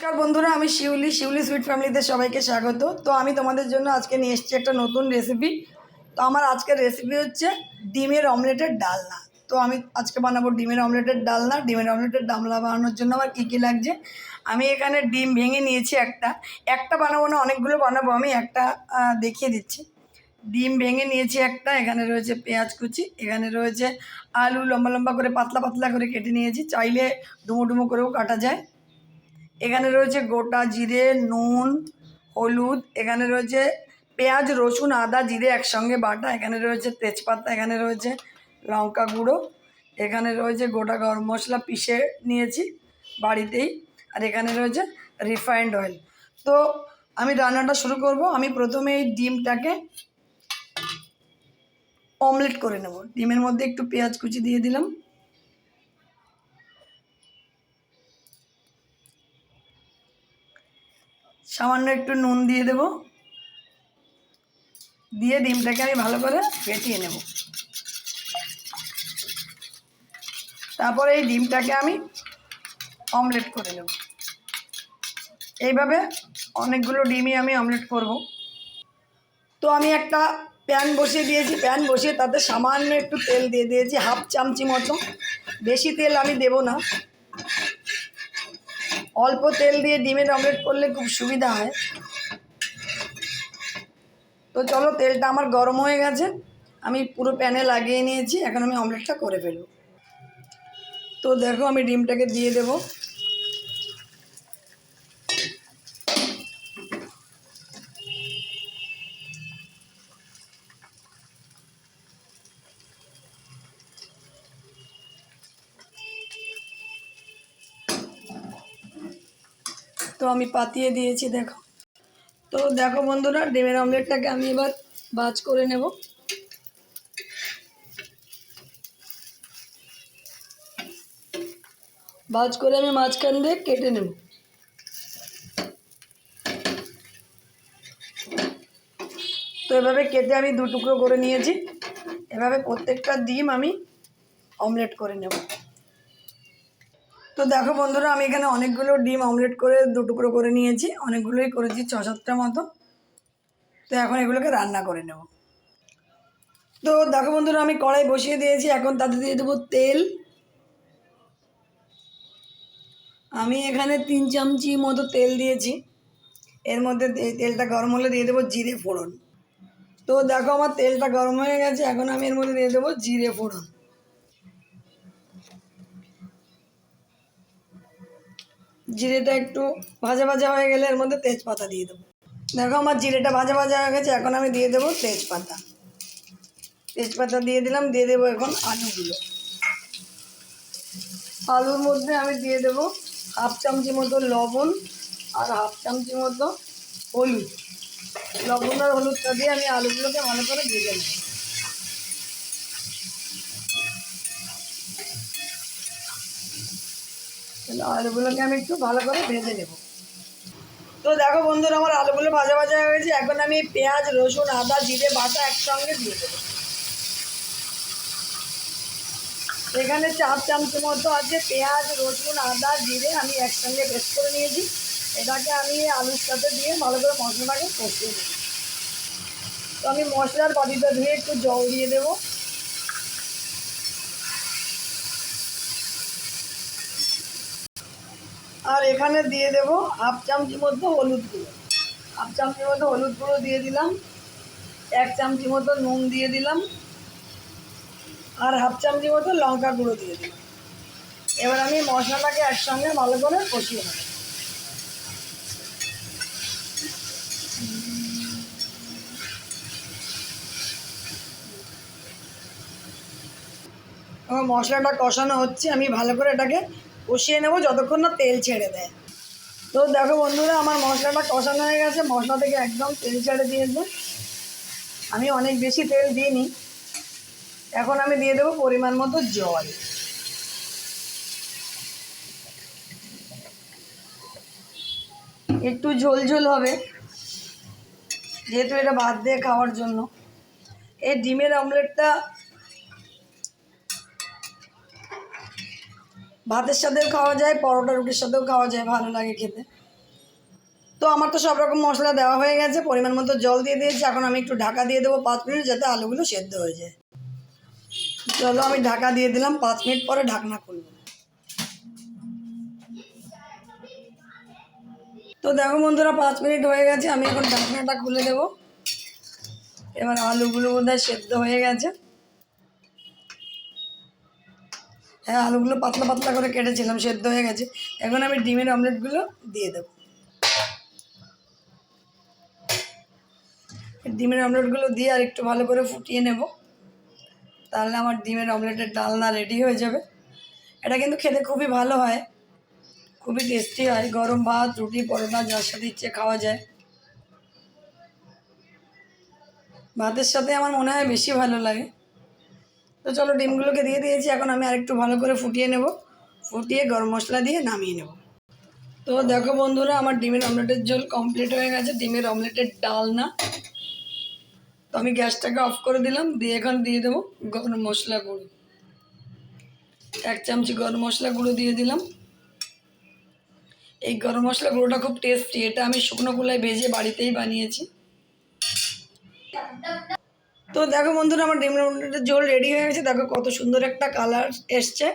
নমস্কার বন্ধুরা, আমি শিউলি শিউলি সুইট ফ্যামিলিতে সবাইকে স্বাগত। তো আমি তোমাদের জন্য আজকে নিয়ে এসেছি একটা নতুন রেসিপি তো আমার আজকের রেসিপি হচ্ছে ডিমের অমলেটের ডালনা। তো আমি আজকে বানাবো ডিমের অমলেটের ডালনা। ডিমের অমলেটের ডালনা বানানোর জন্য আমার কী কী লাগছে? আমি এখানে ডিম ভেঙে নিয়েছি একটা। একটা বানাবো না, অনেকগুলো বানাবো। আমি একটা দেখিয়ে দিচ্ছি। ডিম ভেঙে নিয়েছি একটা। এখানে রয়েছে পেঁয়াজ কুচি, এখানে রয়েছে আলু লম্বা লম্বা করে, পাতলা পাতলা করে কেটে নিয়েছি। চাইলে ডুমো ডুমো করেও কাটা যায়। এখানে রয়েছে গোটা জিরে, নুন, হলুদ, এখানে রয়েছে পেঁয়াজ, রসুন, আদা, জিরে একসঙ্গে বাটা, এখানে রয়েছে তেজপাতা, এখানে রয়েছে লঙ্কা গুঁড়ো, এখানে রয়েছে গোটা গরম মশলা পিষে নিয়েছি বাড়িতেই, আর এখানে রয়েছে রিফাইন্ড অয়েল তো আমি রান্নাটা শুরু করব, আমি প্রথমে এই ডিমটাকে অমলেট করে নেব। ডিমের মধ্যে একটু পেঁয়াজ কুচি দিয়ে দিলাম। সামান্য একটু নুন দিয়ে দেব। দিয়ে ডিমটাকে আমি ভালো করে ফেটিয়ে নেব। তারপরে এই ডিমটাকে আমি অমলেট করে নেব। এইভাবে অনেকগুলো ডিমই আমি অমলেট করব। তো আমি একটা প্যান বসিয়ে দিয়েছি। প্যান বসিয়ে তাতে সামান্য একটু তেল দিয়ে দিয়েছি, হাফ চামচি মতো। বেশি তেল আমি দেব না। অল্প তেল দিয়ে ডিমের অমলেট করলে খুব সুবিধা হয়। তো চলো, তেলটা আমার গরম হয়ে গেছে। আমি পুরো প্যানে লাগিয়ে নিয়েছি, এখন আমি অমলেটটা করে ফেলব। তো দেখো, আমি ডিমটাকে দিয়ে দেব। তো আমি পাতিয়ে দিয়েছি, দেখো। তো দেখো বন্ধুরা, ডিমের অমলেটটাকে আমি এবার ভাজ করে নেব। ভাজ করে আমি মাঝখান দিয়ে কেটে নেব। তো এভাবে কেটে আমি দু টুকরো করে নিয়েছি। এভাবে প্রত্যেকটা ডিম আমি অমলেট করে নেব। তো দেখো বন্ধুরা, আমি এখানে অনেকগুলো ডিম অমলেট করে দু টুকরো করে নিয়েছি। অনেকগুলোই করেছি ছ সাতটা মতো। তো এখন এগুলোকে রান্না করে নেব। তো দেখো বন্ধুরা, আমি কড়াই বসিয়ে দিয়েছি। এখন তাতে দিয়ে দেবো তেল। আমি এখানে তিন চামচি মতো তেল দিয়েছি। এর মধ্যে তেলটা গরম হলে দিয়ে দেবো জিরে ফোড়ন। তো দেখো আমার তেলটা গরম হয়ে গেছে। এখন আমি এর মধ্যে দিয়ে দেবো জিরে ফোড়ন। জিরেটা একটু ভাজা ভাজা হয়ে গেলে এর মধ্যে তেজপাতা দিয়ে দেবো। দেখো আমার জিরেটা ভাজা ভাজা হয়ে গেছে, এখন আমি দিয়ে দেবো তেজপাতা। তেজপাতা দিয়ে দিলাম, দিয়ে দেবো এখন আলুগুলো। আলুর মধ্যে আমি দিয়ে দেবো হাফ চামচি মতো লবণ আর হাফ চামচি মতো হলুদ। লবণ আর হলুদটা দিয়ে আমি আলুগুলোকে ভালো করে ভেজে নেব। আলুগুলোকে আমি একটু ভালো করে ভেজে নেব। তো দেখো বন্ধুরা, আমার আলুগুলো ভাজা ভাজা হয়ে গেছে। এখন আমি পেঁয়াজ, রসুন, আদা, জিরে, বাটা একসঙ্গে দিয়ে দেবো। এখানে চার চামচ মতো আছে পেঁয়াজ, রসুন, আদা, জিরে আমি একসঙ্গে পেস্ট করে নিয়েছি। এটাকে আমি আলুর সাথে দিয়ে ভালো করে মশলাটাকে কষিয়ে দেবো তো আমি মশলার বাটিটা ধুয়ে একটু জল দিয়ে দেবো। আর এখানে দিয়ে দেবো হাফ চামচি মতো হলুদ গুঁড়ো। হাফ চামচি মতো হলুদ গুঁড়ো দিয়ে দিলাম। এক চামচি মতো নুন দিয়ে দিলাম। আর হাফ চামচি মতো লঙ্কা গুঁড়ো দিয়ে দিলাম। এবার আমি মশলাটাকে একসঙ্গে ভালো করে কষিয়ে নেব। আমার মশলাটা কষানো হচ্ছে, আমি ভালো করে এটাকে কষিয়ে নেব, যতক্ষণ না তেল ছেড়ে দেয়। তো দেখো বন্ধুরা, আমার মশলাটা কষানো হয়ে গেছে, মশলা থেকে একদম তেল ছেড়ে দিয়েছে। আমি অনেক বেশি তেল দিইনি। এখন আমি দিয়ে দেবো পরিমাণ মতো জল। একটু ঝোল ঝোল হবে, যেহেতু এটা ভাত দিয়ে খাওয়ার জন্য। এই ডিমের অমলেটটা ভাতের সাথেও খাওয়া যায়, পরোটা রুটির সাথেও খাওয়া যায়, ভালো লাগে খেতে। তো আমার তো সব রকম মশলা দেওয়া হয়ে গেছে, পরিমাণ মতো জল দিয়ে দিয়েছি। এখন আমি একটু ঢাকা দিয়ে দেবো পাঁচ মিনিট যাতে আলুগুলো সেদ্ধ হয়ে যায়। চলো আমি ঢাকা দিয়ে দিলাম, পাঁচ মিনিট পরে ঢাকনা খুলব। তো দেখো বন্ধুরা, পাঁচ মিনিট হয়ে গেছে, আমি এখন ঢাকনাটা খুলে দেবো। এবার আলুগুলো বোধহয় সেদ্ধ হয়ে গেছে। হ্যাঁ আলুগুলো পাতলা পাতলা করে কেটেছিলাম, সেদ্ধ হয়ে গেছে। এখন আমি ডিমের অমলেটগুলো দিয়ে দেবো। ডিমের অমলেটগুলো দিয়ে আর একটু ভালো করে ফুটিয়ে নেব। তাহলে আমার ডিমের অমলেটের ডালনা রেডি হয়ে যাবে। এটা কিন্তু খেতে খুবই ভালো হয়। খুবই টেস্টি হয়। গরম ভাত, রুটি, পরোটা, যার সাথে ইচ্ছে খাওয়া যায়। ভাতের সাথে আমার মনে হয় বেশি ভালো লাগে। তো চলো ডিমগুলোকে দিয়ে দিয়েছি, এখন আমি আরেকটু ভালো করে ফুটিয়ে নেব। ফুটিয়ে গরম মশলা দিয়ে নামিয়ে নেব। তো দেখো বন্ধুরা, আমার ডিমের অমলেটের ঝোল কমপ্লিট হয়ে গেছে। ডিমের অমলেটের ডালনা। তো আমি গ্যাসটাকে অফ করে দিলাম, দিয়ে এখন দিয়ে দেবো গরম মশলা গুঁড়ো। এক চামচি গরম মশলা গুঁড়ো দিয়ে দিলাম। এই গরম মশলা গুঁড়োটা খুব টেস্টি এটা আমি শুকনো কুলায় ভেজে বাড়িতেই বানিয়েছি। তো দেখো বন্ধুরা, আমার ডিমের অমলেটের ঝোল রেডি হয়ে গেছে। দেখো কত সুন্দর একটা কালার এসছে।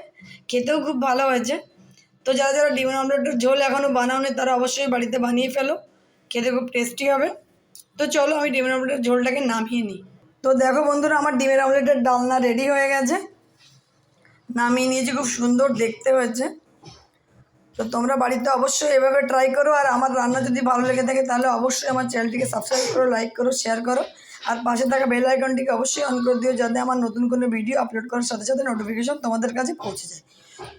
খেতেও খুব ভালো হয়েছে। তো যারা যারা ডিমের অমলেটের ঝোল এখনও বানাওনি, তারা অবশ্যই বাড়িতে বানিয়ে ফেলো। খেতে খুব টেস্টি হবে। তো চলো আমি ডিমের অমলেটের ঝোলটাকে নামিয়ে নিই। তো দেখো বন্ধুরা, আমার ডিমের অমলেটের ডালনা রেডি হয়ে গেছে। নামিয়ে নিয়েছি, খুব সুন্দর দেখতে হয়েছে। তো তোমরা বাড়িতে অবশ্যই এভাবে ট্রাই করো। আর আমার রান্না যদি ভালো লেগে থাকে, তাহলে অবশ্যই আমার চ্যানেলটিকে সাবস্ক্রাইব করো লাইক করো শেয়ার করো। আর পাশে থাকা বেল আইকনটিকে অবশ্যই অন করে দিও যাতে আমার নতুন কোনো ভিডিও আপলোড করার সাথে সাথে নোটিফিকেশন তোমাদের কাছে পৌঁছে যায়।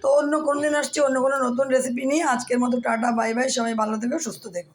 তো অন্য কোনো দিন আসছি, অন্য কোনো নতুন রেসিপি নিয়ে। আজকের মতো টাটা বাই বাই সবাই ভালো থেকো, সুস্থ থেকো।